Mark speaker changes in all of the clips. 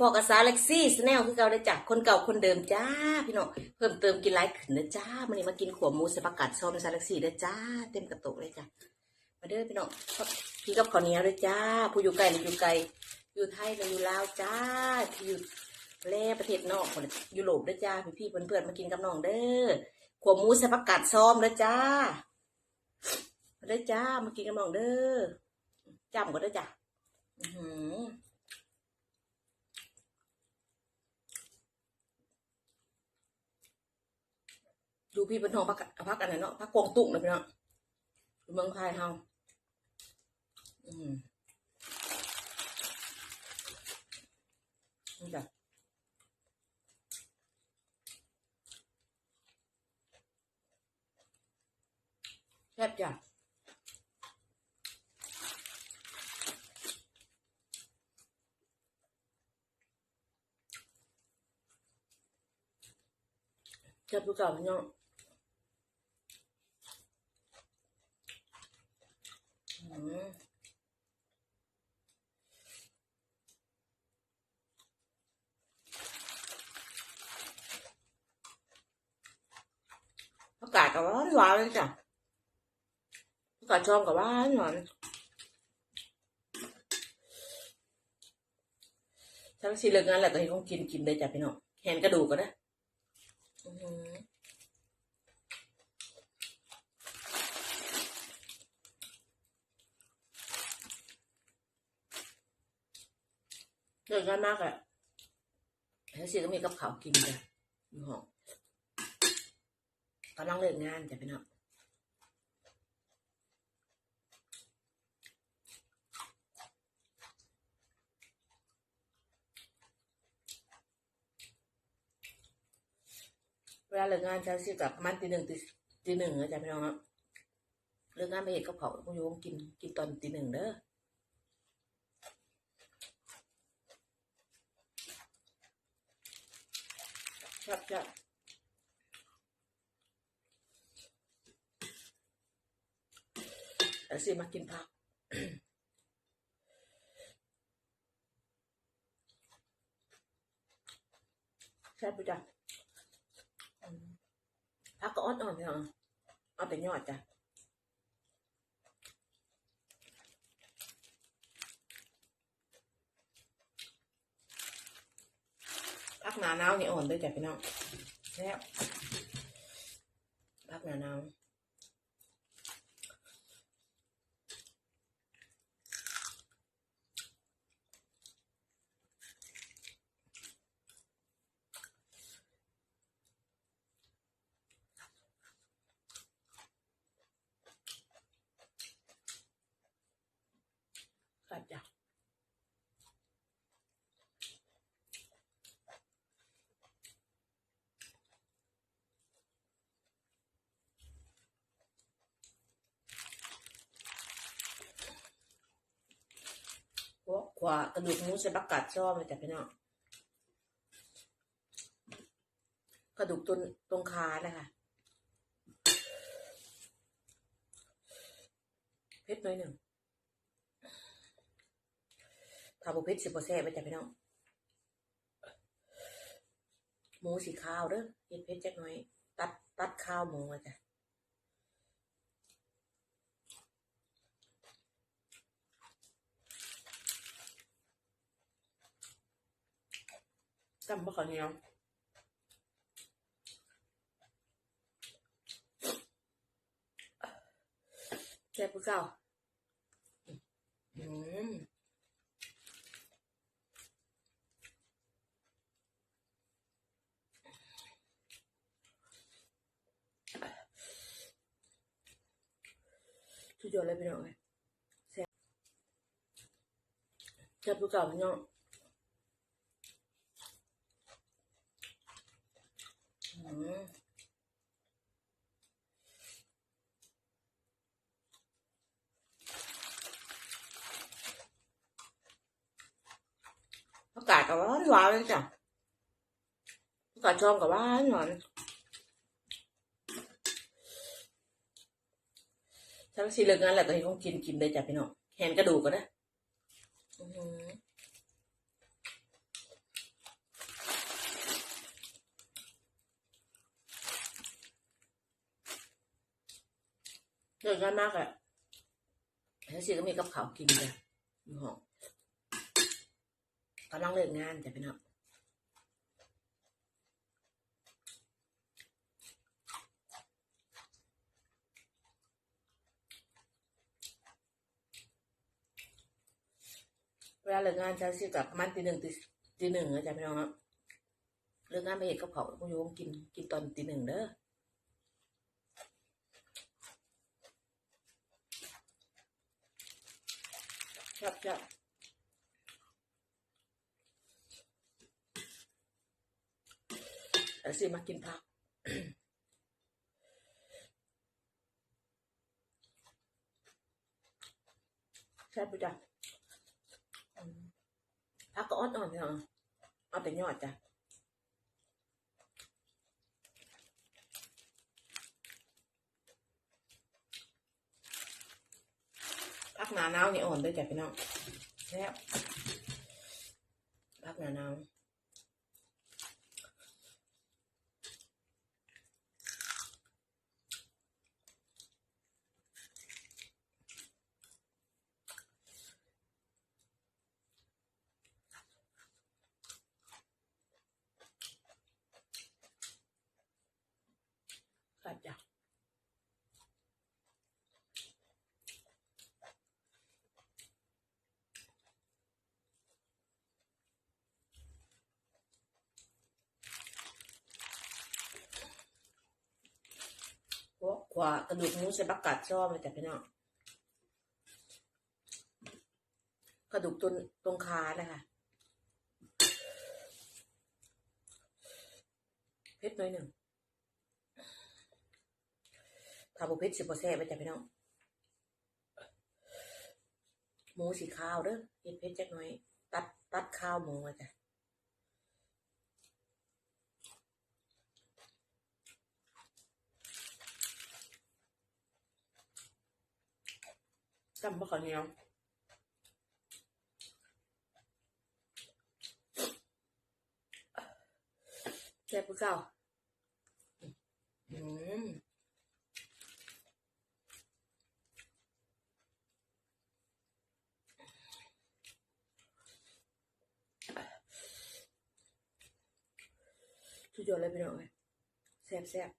Speaker 1: พอๆกับสาวเล็กซี่สแนลคือเก่าได้จากคนเก่าคนเดิมจ้าพี่น้องเพิ่มเติมกินไลฟ์ขึ้นนะจ้ามันนี้มากินขวหมูใส่ผักกาดซอมสาวเล็กซี่ได้จ้า เต็มกระตุกเลยจ้ามาเด้อพี่น้องพี่กับข้าเนี้ยวด้วยจ้า ผู้อยู่ไกลอยู่ไกล อยู่ไทยหรือยู่ลาวจ้าที่อยู่แล่ประเทศนอกคนยุโรปด้วยจ้าพี่พี่ๆเพื่อนๆมากินกับน้องเด้อขวหมูใส่ผักกาดซอมด้วยจ้ามาเด้อจ้ามากินกับน้องเด้อจำก็ได้จ้าอือ อดูพี่เป็นทองพักพักอันไหนเนาะพักกวงตุ้งนะพี่เนาะเมืองไทยเฮาอืมนี่จ้ะแซ่บจ้ะแซ่บทุกอย่างพี่น้อง อากาศกับร้อนหวานเลยจ้ะอากาศชอบกับหวานหวานถ้าสิเลิกงานแหล้วก็ให้เขากินกินเลยจ้ะพี่น้องแหนกระดูกก็ได้อือ เลิกงานมากอะแล้วสิก็มีกับข้าวกินจ้ะอยู่ห้องกำลังเลิกงานจ้ะพี่น้องเวลาเลิกงานเช้าสิกลับประมาณตีหนึ่งตีตีหนึ่งนะจ๊ะพี่น้องครับเลิกงานไปเห็นกับเขาพวกโยมกินกินตอนตีหนึ่งเด้อ ครับจ้ะแล้วสิมากินผักแซ่บไปจ้ะผักก็อ่อนๆพี่น้องเอาแต่ยอดจ้ะผัก หนาหนาวนี่อ่อนด้วยจ้ะพี่น้องแล้วผักหนาหนาวครับจ้ะ ขวากระดูกหมูใส่บักกัดชอบเลยจ้ะพี่น้องกระดูกตรงตรงขานะคะเพชรน่อยหนึ่งถ้าบุเพชรสิบแซ่บไปจ้ะพี่น้องหมูสีขาวเด้อเฮ็ดเพชรจักหน่อย ตัดตัดข้าวหมูมาจ้ะ จำบ่ขอเนียวแซ่บผู้เก่าอืมสุดยอดเลยพี่น้องแซ่รู้เก่าพี่น้อง กับว่าหวานเลยจ้ะผักกาดอมกับว่านหวานทั้สีเหลิกงานแหละตอนนี้ต้องกินกินเลยจ้ะพี่น้องแหนกระดูกก็ได้เดือดร้อนมากอะแล้วสิก็มีกับข้าวกินเลยหอม กำลังเลิกงานจ้ะพี่น้องเวลาเลิกงานจะสิกับประมาณตีหนึ่งตีตีหนึ่งนะจ๊ะพี่น้องเนาะเลิกงานไปเห็นกับเขาคุณโยมกินกินตอนตีหนึ่งเด้อครับจ้ะเอาสิมากินผักใช่ปะจ๊ะผักก็อ่อนๆเนาะเอาแต่ยอดจ้ะผักหนาหนาวนี่อ่อนด้วยจ้ะพี่น้องแซ่บผักหนาหนาว ครับจ้ะพราะขวากระดูกหมูใส่บักกัดชอบมาจากพี่น้องกระดูกตรงตรงขานะคะเพชรน้อยหนึ่ง ถ้าบุเพชรสิบโปแซ่บไปจากพี่น้องหมูสีขาวเด้อเห็ดเพชรจักหน่อย ตัดตัดข้าวหมูมาจ้ะจำบ่ขอเหนียวแซ่บปุ๊เก่าอืมสุด ยอดเลยพี่น้องเลยแซ่บแซ่บ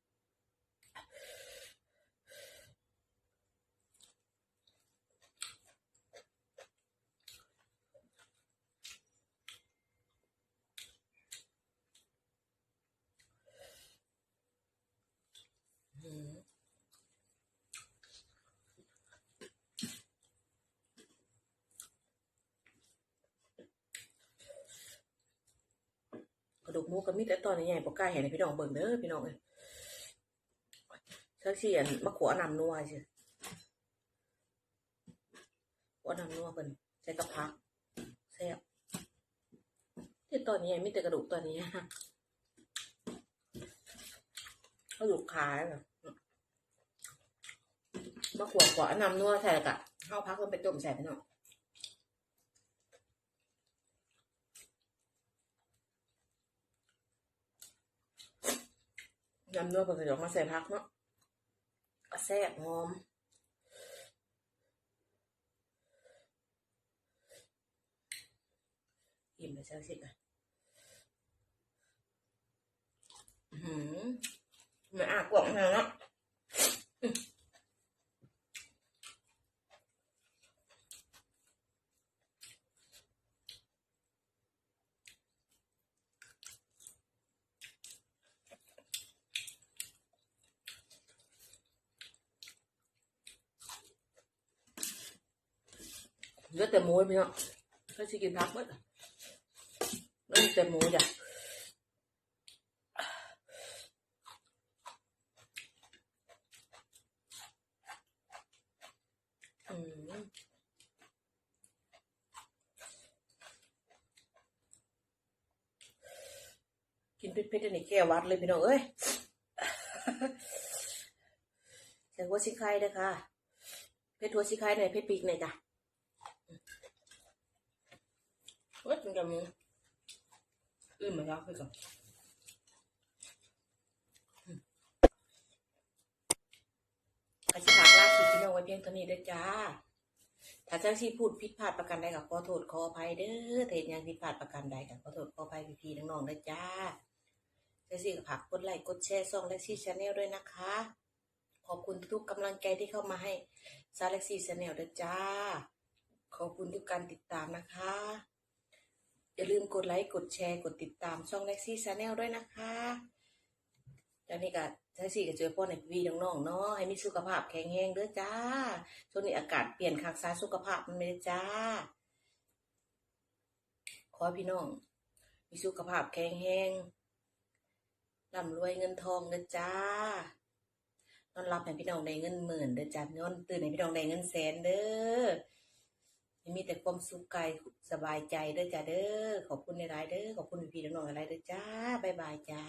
Speaker 1: หมูก็มีแต่ตอนใหญ่ๆปกล้าเห็นให้พี่น้องเบิ่งเด้อพี่น้องเอ้ยสักเสียนมะขวานำนัวใช่ขวานำนัวเพิ่นใส่กระพักแซ่บที่ตอนนี้มีแต่กระดูกตอนนี้กระดูกขาแบบมะขวขวานำนัวใส่แล้กะข้าวพักลงไปต้มใส่พี่น้อง ยำนัวเพิ่นก็จะออกมาใส่พักเนาะแซ่บหอมอิ่มไปเช้าสิอะหืมไม่อากล่องแล้วเนาะ เหลือแต่หมูพี่เนาะก็สิกินพักหมดอะแล้วมีแต่หมูจ้ะกินเผ็ดๆนนี้แก้วัดเลยพี่น้องเอ้ยใส่หัวชิไข่เด้อค่ะเผ็ดหัวชิไข่หน่อยเผ็ดปีกหน่อยจ้ะเว้ยกินกับหมูอืมมาแล้วไปก่อนกระชิผักลากขีดพี่น้องว้เพียงเท่านี้เด้อจ้า ถ้าเจังสิพูดผิดพลาดประการใดก็ขอโทษขออภัยเด้อเห็นยังผิดพลาดประการใดก็ขอโทษขออภัยพี่ๆน้องๆเด้อจ้าจังสิก็ฝากกดไลค์กดแชร์ช่อง Lexi Channel ด้วยนะคะ ขอบคุณทุกกำลังใจที่เข้ามาให้ซา Lexi Channel เด้อจ้า ขอบคุณทุกการติดตามนะคะ อย่าลืมกดไลค์กดแชร์กดติดตามช่อง Lexi Channel ด้วยนะคะแล้วนี่ก็จังสิก็เจอพ่อในพี่น้องๆเนาะให้มีสุขภาพแข็งแรงเด้อจ้าช่วงนี้อากาศเปลี่ยนคักซาสุขภาพมันไม่ได้จ้า ขอพี่น้อง มีสุขภาพแข็งแรงร่ำรวยเงินทองเด้อจ้านอนรับให้พี่น้องได้เงินหมื่นเด้อจ้านอนตื่นให้พี่น้องได้เงินแสนเด้อ มีแต่ความสุขกายสบายใจเด้อจ้าเด้อขอบคุณในรายเด้อขอบคุณพี่น้องอะไรเด้อจ้าบายบายจ้า